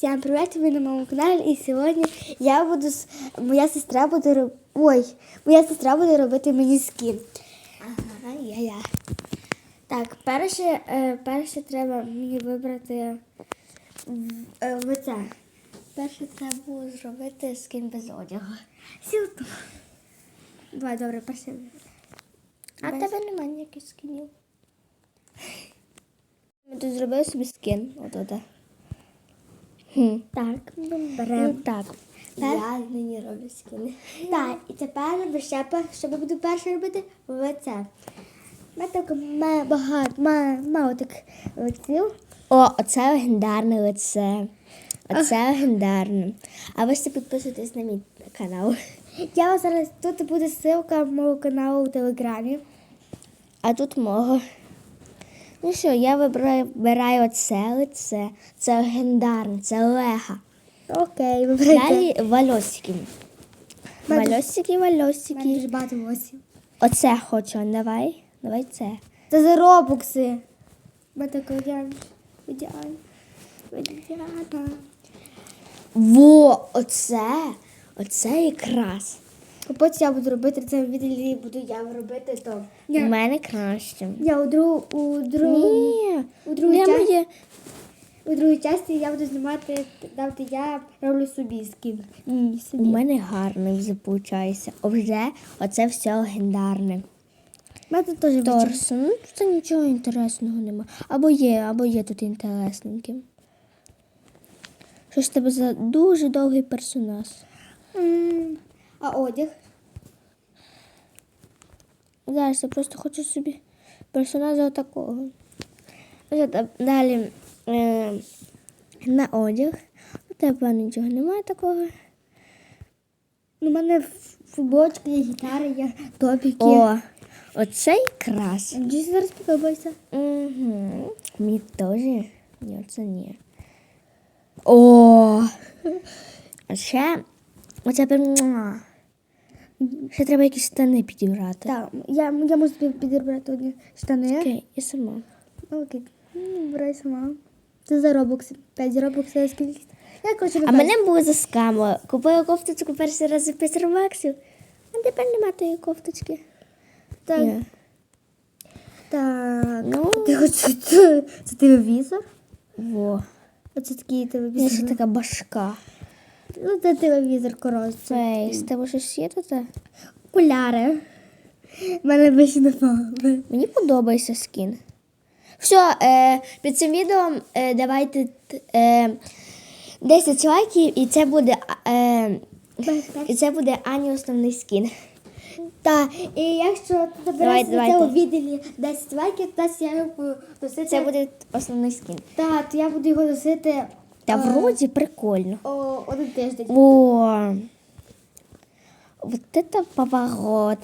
Всім привіт, ви на моєму каналі. І сьогодні я буду моя сестра буде роб... Ой, моя сестра буде робити мені скін. Ага, я я. Так, перше, е, перше треба мені вибрати в- е, в це. Перше треба було зробити скін без одягу. Сілту. Давай, добре, перше. А в тебе немає ніяких скінів. Ми тут зробили собі скін. От от. Хм. Так, ми беремо. Ну, так. Я нині роблю скини. Так, і тепер ще що я буду перше робити. У мене так багато, ма- мало так лиців. О, оце легендарне лице. Оце легендарне. А ви ще підписуйтесь на мій канал. Я зараз тут буде ссылка мого каналу у телеграмі. А тут мого. Ну що, я вибираю, вибираю оце лице. Це легендарне, це лега. Окей, вибирайте. Далі вальосики. Вальосики, мене дуже багато волосів. Оце хочу, давай. Давай це. Це за робокси. Во, оце. Оце якраз. А потім я буду робити це відео, буду я робити то. У Я, мене краще. я у другу, у другу, Ні. у Не часті, моє. у другій часті я буду знімати, де я роблю собі скін. Ні, У собі. мене гарно вже виходить. Вже оце все легендарне. У мене теж. Торс. Ну, це нічого інтересного нема. Або є, або є тут інтересненьке. Що ж в тебе за дуже довгий персонаж? М, А одяг? Зараз я просто хочу собі персонажа отакого. Далі е, на одяг. У тебе нічого немає такого. У мене ф- футболочка, є гітара, є топіки. О, оцей крас. Мені зараз подобається. Угу. Мені теж. Ні, це ні. О! А ще оце прям. Ще треба якісь штани підібрати. Так, я, я можу підібрати одні штани. Окей, я сама. Окей. Ну, Вибирай сама. Це за робокси. 5 робоксів скільки. Я хочу А мене було заскамило. Купила кофточку перший раз за 5 робаксів, а тепер нема тої кофточки. Так. Є. Так. Ну. Ти хочеш це, це телевізор? Во. Оце такий Я ще така башка. Ну, це телевізор коротше. Фейс, з тебе щось є тут? Окуляри. Мене більше немає. Мені подобається скін. Все, е, під цим відео е, давайте е, 10 лайків, і це буде, е, і це буде Ані основний скін. Так, і якщо доберешся до цього давайте. відео 10 лайків, то я його буду носити. Це буде основний скін. Так, то я буду його носити Та вроді прикольно. о, один тиждень. О, вот это поворот.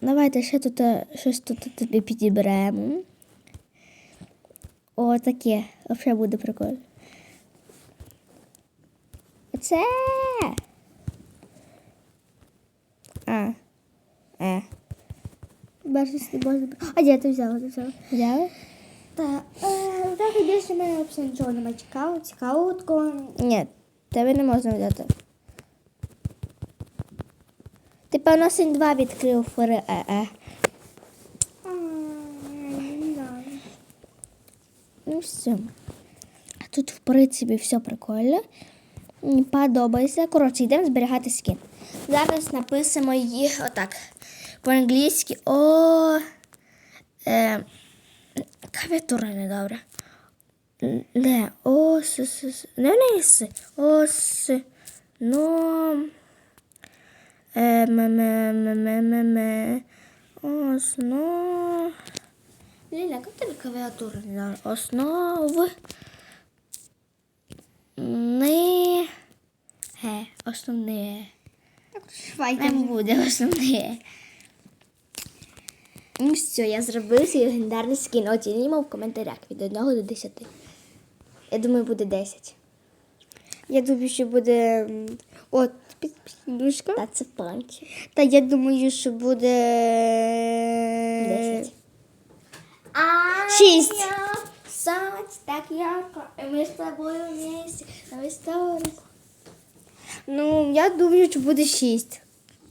Давайте ще тут е, щось тут тобі підіберемо. О, таке. Взагалі буде прикольно. Оце. А. Е. Бачиш, ти можеш... А де ти взяла? Ти взяла? Взяли? Так, е, так більше в мене взагалі нічого немає цікавого, цікавого такого. Ні, тебе не можна взяти. Ти певно синь 2 відкрив фори е е. А. Ну все. Тут, в принципі, все прикольно. Подобається. Коротше, йдемо зберігати скін. Зараз написимо їх отак. По-англійськи. О. Е, недобра. Н- Не. О, с, с, с. Не не с. О, с. Но. Е, ме, ме, ме, ме, ме, ме. Осно. Ліля, як тебе клавіатура не дала? Основ. Не. Ге, основне. Не буде основне. Ну все, я зробив свій легендарний скін. Оцінімо в коментарях від 1 до 10. Я думаю, буде 10. Я думаю, що буде. От, підпічка. Та це панч. Та я думаю, що буде. 10. Шість. Сонце так ярко, і ми з тобою вместе на історію. Ну, я думаю, що буде шість.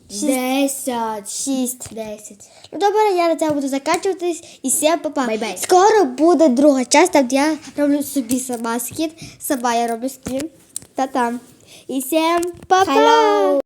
Десять. Шість. Десять. Ну добре, я на це буду закачуватись і всім па-па. Бай-бай. Скоро буде друга частина, там де я роблю собі сама скін. Сама я роблю скін. Та-там. І всім па-па!